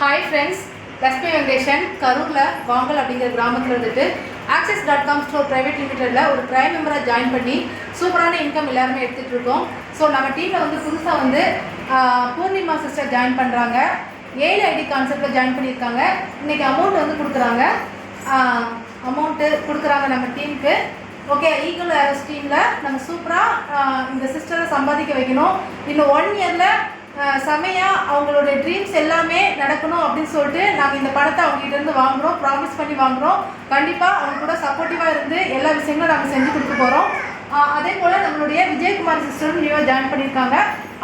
Hi friends Lakshmi Venkatesan கரூரில் வாங்கல் அப்படிங்கிற கிராமத்தில் இருந்துட்டு Axis dot com store private லிமிடெடில் ஒரு ப்ரைம் மெம்பராக ஜாயின் பண்ணி சூப்பரான இன்கம் எல்லாருமே எடுத்துகிட்டு இருக்கோம். ஸோ நம்ம டீமில் வந்து புதுசாக வந்து பூர்ணிமா சிஸ்டர் ஜாயின் பண்ணுறாங்க ஏழு ஐடி கான்செப்டில் ஜாயின் பண்ணியிருக்காங்க. இன்றைக்கி அமௌண்ட் வந்து கொடுக்குறாங்க. அமௌண்ட்டு கொடுக்குறாங்க நம்ம டீமுக்கு ஓகே ஈக்குவல் ஏரோஸ் டீமில் நம்ம சூப்பராக இந்த சிஸ்டரை சம்பாதிக்க வைக்கணும். இன்னும் ஒன் இயரில் செமையாக அவங்களோட ட்ரீம்ஸ் எல்லாமே நடக்கணும் அப்படின்னு சொல்லிட்டு நாங்கள் இந்த படத்தை அவங்ககிட்ட இருந்து வாங்குகிறோம் ப்ராமிஸ் பண்ணி வாங்குகிறோம் கண்டிப்பாக அவங்க கூட சப்போர்ட்டிவாக இருந்து எல்லா விஷயங்களும் நாங்கள் செஞ்சு கொடுக்க போகிறோம் அதே போல் நம்மளுடைய விஜயகுமார் சிஸ்டரும் நியூவாக ஜாயின் பண்ணியிருக்காங்க.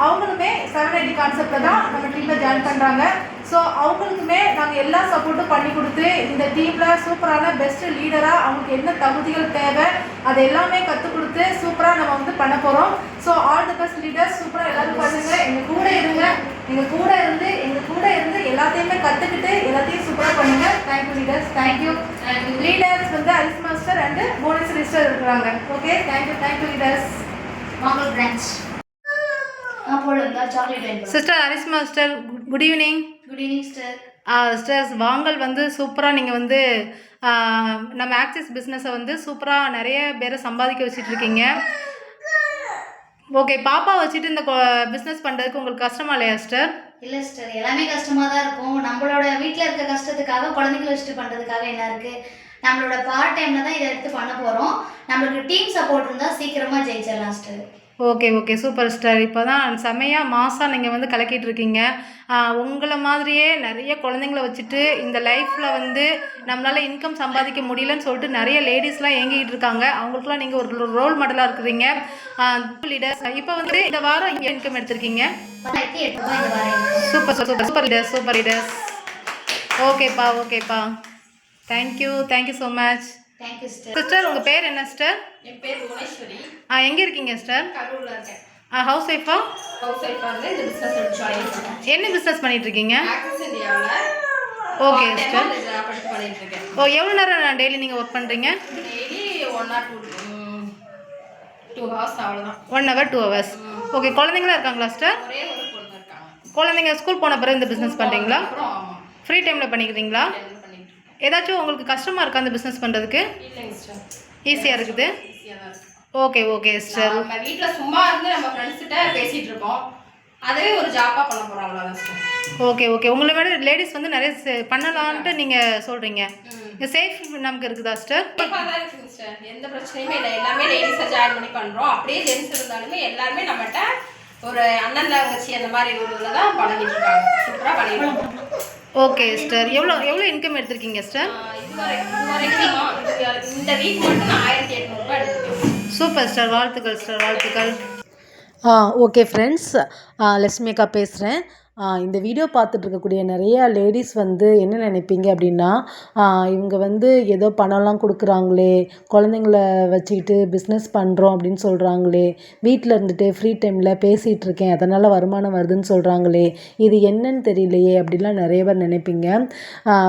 அவங்களுமே செவன் ஐடி கான்செப்டில் தான் நம்ம டீமில் ஜாயின் பண்ணுறாங்க ஸோ அவங்களுக்குமே நாங்கள் எல்லா சப்போர்ட்டும் பண்ணி கொடுத்து இந்த டீமில் சூப்பரான பெஸ்ட் லீடராக அவங்களுக்கு என்ன தகுதிகள் தேவை அதை எல்லாமே கற்றுக் கொடுத்து சூப்பராக நம்ம வந்து பண்ண போகிறோம் so all the best leaders சூப்பராக எல்லாரும் பண்ணுங்க எங்கள் கூட இருங்க. எங்கள் கூட இருந்து எங்கள் கூட இருந்து எல்லாத்தையுமே கற்றுக்கிட்டு எல்லாத்தையும் சூப்பராக பண்ணுங்க. தேங்க்யூ லீடர்ஸ் தேங்க்யூ லீடர்ஸ் வந்து அரிஸ் மாஸ்டர் அண்டு போனஸ் லிஸ்டர் இருக்கிறாங்க. Okay thank you thank you leaders மாங்கல் branch sister அரிஸ் master good evening good evening sir sisters Vangal வந்து சூப்பராக நீங்கள் வந்து நம்ம ஆக்சிஸ் பிஸ்னஸை வந்து சூப்பராக நிறைய பேரை சம்பாதிக்க வச்சுட்டு இருக்கீங்க. ஓகே பாப்பா வச்சுட்டு இந்த பிஸ்னஸ் பண்ணுறதுக்கு உங்களுக்கு கஷ்டமா இல்லையா சிஸ்டர் இல்லை சிஸ்டர் எல்லாமே கஷ்டமாக தான் இருக்கும். நம்மளோட வீட்டில் இருக்க கஷ்டத்துக்காக குழந்தைங்கள வச்சுட்டு பண்ணுறதுக்காக என்ன இருக்குது நம்மளோட பார்ட் டைமில் தான் இதை எடுத்து பண்ண போகிறோம் நம்மளுக்கு டீம் சப்போர்ட் இருந்தால் சீக்கிரமாக ஜெயிச்சிடலாம் sister okay okay. Super star இப்போ தான் செமையாக மாசாக நீங்கள் வந்து கலக்கிட்டு இருக்கீங்க உங்களை மாதிரியே நிறைய குழந்தைங்கள வச்சுட்டு இந்த லைஃப்பில் வந்து நம்மளால் இன்கம் சம்பாதிக்க முடியலன்னு சொல்லிட்டு நிறைய லேடிஸ்லாம் ஏங்கிட்டு இருக்காங்க. அவங்களுக்குலாம் நீங்கள் ஒரு ரோல் மாடலாக இருக்கிறீங்க. லீடர்ஸ் இப்போ வந்து இந்த வாரம் இங்கே இன்கம் எடுத்திருக்கீங்க? Super super super. Leaders super leaders ஓகேப்பா ஓகேப்பா. Thank you thank you so much sister உங்கள் பேர் என்ன சிஸ்டர் என் பேர் ஆ எங்கே இருக்கீங்க சிஸ்டர் கரூரில் இருக்கேன். ஆ ஹவுஸ் ஒய்ஃபா ஹவுஸ் ஒய்ஃபாக இருந்து இந்த பிஸ்னஸ் ஜாயின் பண்ணேன் என்ன பிஸ்னஸ் பண்ணிட்டு இருக்கீங்க? ஆக்சிஸ் இந்தியாவில் ஓகே சிஸ்டர் பண்ணிட்டு இருக்கேன். ஓ எவ்வளோ நேரம் டெய்லி நீங்கள் ஒர்க் பண்ணுறீங்க daily one or two two hours அவ்வளோதான் one hour two hours okay குழந்தைங்களாம் இருக்காங்களா சிஸ்டர் ஒரே ஒரு பொண்ணு இருக்காங்க. குழந்தைங்க ஸ்கூல் போன பிறகு இந்த பிஸ்னஸ் பண்ணுறீங்களா ஃப்ரீ டைமில் பண்ணிக்கிறீங்களா? ஏதாச்சும் உங்களுக்கு கஷ்டமாக இருக்கா அந்த பிஸ்னஸ் பண்ணுறதுக்கு ஈஸியாக இருக்குது. Okay okay sister. நம்ம வீட்டில் சும்மா இருந்து நம்ம ஃப்ரெண்ட்ஸ்கிட்ட பேசிட்டு இருப்போம் அதுவே ஒரு ஜாப்பாக பண்ண போகிறோம் அவ்வளோதான் சிஸ்டர் ஓகே ஓகே. உங்களை விட லேடிஸ் வந்து நிறைய பண்ணலான்ட்டு நீங்கள் சொல்கிறீங்க சேஃப் நமக்கு இருக்குதா சிஸ்டர் எந்த பிரச்சனையுமே இல்லை. எல்லாமே லேடிஸை ஜாயின் பண்ணி பண்ணுறோம் அப்படியே ஜென்ஸ் இருந்தாலுமே எல்லாருமே நம்மகிட்ட ஒரு அண்ணன் தங்கச்சி அந்த மாதிரி ஒரு இதில் தான் பழகிட்டு இருக்காங்க. சூப்பராக இருக்கோம் ஓகே சிஸ்டர் எவ்வளோ எவ்வளோ இன்கம் எடுத்திருக்கீங்க சிஸ்டர் இந்த வீக் மட்டும் நான் ஆயிரத்தி எட்நூறுபா எடுத்துருக்கேன். சூப்பர் ஸ்டார் வாழ்த்துக்கள் ஸ்டார் வாழ்த்துக்கள். ஓகே ஃப்ரெண்ட்ஸ் லட்சுமி அக்கா பேசுகிறேன் இந்த வீடியோ பார்த்துட்டு இருக்கக்கூடிய நிறைய லேடிஸ் வந்து என்ன நினைப்பீங்க அப்படின்னா இவங்க வந்து ஏதோ பணம்லாம் கொடுக்குறாங்களே குழந்தைங்கள வச்சுக்கிட்டு பிஸ்னஸ் பண்ணுறோம் அப்படின்னு சொல்கிறாங்களே வீட்டில் இருந்துட்டு ஃப்ரீ டைமில் பேசிகிட்டு இருக்கேன் அதனால் வருமானம் வருதுன்னு சொல்கிறாங்களே இது என்னன்னு தெரியலையே அப்படிலாம் நிறைய பேர் நினைப்பீங்க.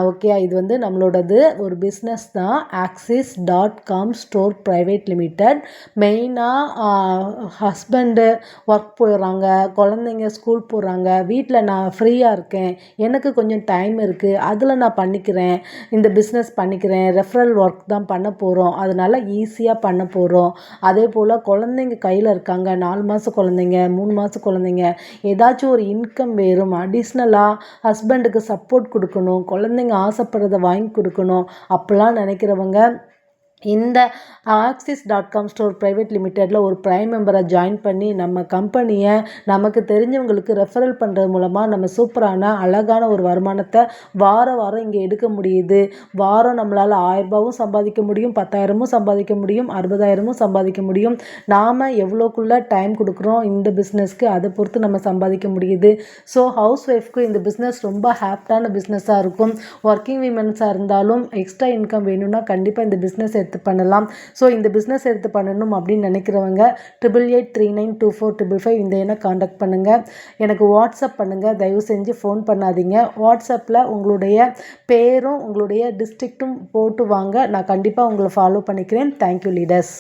ஓகே இது வந்து நம்மளோடது ஒரு பிஸ்னஸ் தான் Axis dot com store private limited மெயினாக ஹஸ்பண்டு ஒர்க் போயிடுறாங்க குழந்தைங்க ஸ்கூல் போகிறாங்க வீட்டில் நான் ஃப்ரீயாக இருக்கேன். எனக்கு கொஞ்சம் டைம் இருக்குது அதில் நான் பண்ணிக்கிறேன். இந்த பிஸ்னஸ் பண்ணிக்கிறேன். ரெஃபரல் ஒர்க் தான் பண்ண போகிறோம் அதனால் ஈஸியாக பண்ண போகிறோம் அதே போல் குழந்தைங்க கையில் இருக்காங்க. நாலு மாத குழந்தைங்க மூணு மாத குழந்தைங்க. ஏதாச்சும் ஒரு இன்கம் வேறும் அடிஷ்னலாக ஹஸ்பண்டுக்கு சப்போர்ட் கொடுக்கணும். குழந்தைங்க ஆசைப்படுறத வாங்கி கொடுக்கணும். அப்படிலாம் நினைக்கிறவங்க இந்த Axis dot com store private லிமிட்டெடில் ஒரு ப்ரைம் மெம்பராக ஜாயின் பண்ணி நம்ம கம்பெனியை நமக்கு தெரிஞ்சவங்களுக்கு ரெஃபரல் பண்ணுறது மூலமாக நம்ம சூப்பரான அழகான ஒரு வருமானத்தை வார வாரம் இங்கே எடுக்க முடியுது. வாரம் நம்மளால் ஆயிரரூபாவும் சம்பாதிக்க முடியும் பத்தாயிரமும் சம்பாதிக்க முடியும் அறுபதாயிரமும் சம்பாதிக்க முடியும். நாம் எவ்வளோக்குள்ளே டைம் கொடுக்குறோம் இந்த பிஸ்னஸ்க்கு அதை பொறுத்து நம்ம சம்பாதிக்க முடியுது. ஸோ ஹவுஸ் ஒய்ஃப்க்கு இந்த பிஸ்னஸ் ரொம்ப ஹாப்டான பிஸ்னஸாக இருக்கும். ஒர்க்கிங் விமன்ஸாக இருந்தாலும் எக்ஸ்ட்ரா இன்கம் வேணும்னா கண்டிப்பாக இந்த பிஸ்னஸ் எடுத்து பண்ணலாம். ஸோ இந்த பிஸ்னஸ் எடுத்து பண்ணணும் அப்படின்னு நினைக்கிறவங்க triple eight three nine two four triple five இந்த எண்ணை காண்டாக்ட் பண்ணுங்கள் எனக்கு வாட்ஸ்அப் பண்ணுங்கள் தயவு செஞ்சு ஃபோன் பண்ணாதீங்க. வாட்ஸ்அப்பில் உங்களுடைய பேரும் உங்களுடைய டிஸ்ட்ரிக்ட்டும் போட்டு வாங்க. நான் கண்டிப்பாக உங்களை ஃபாலோ பண்ணிக்கிறேன். Thank you leaders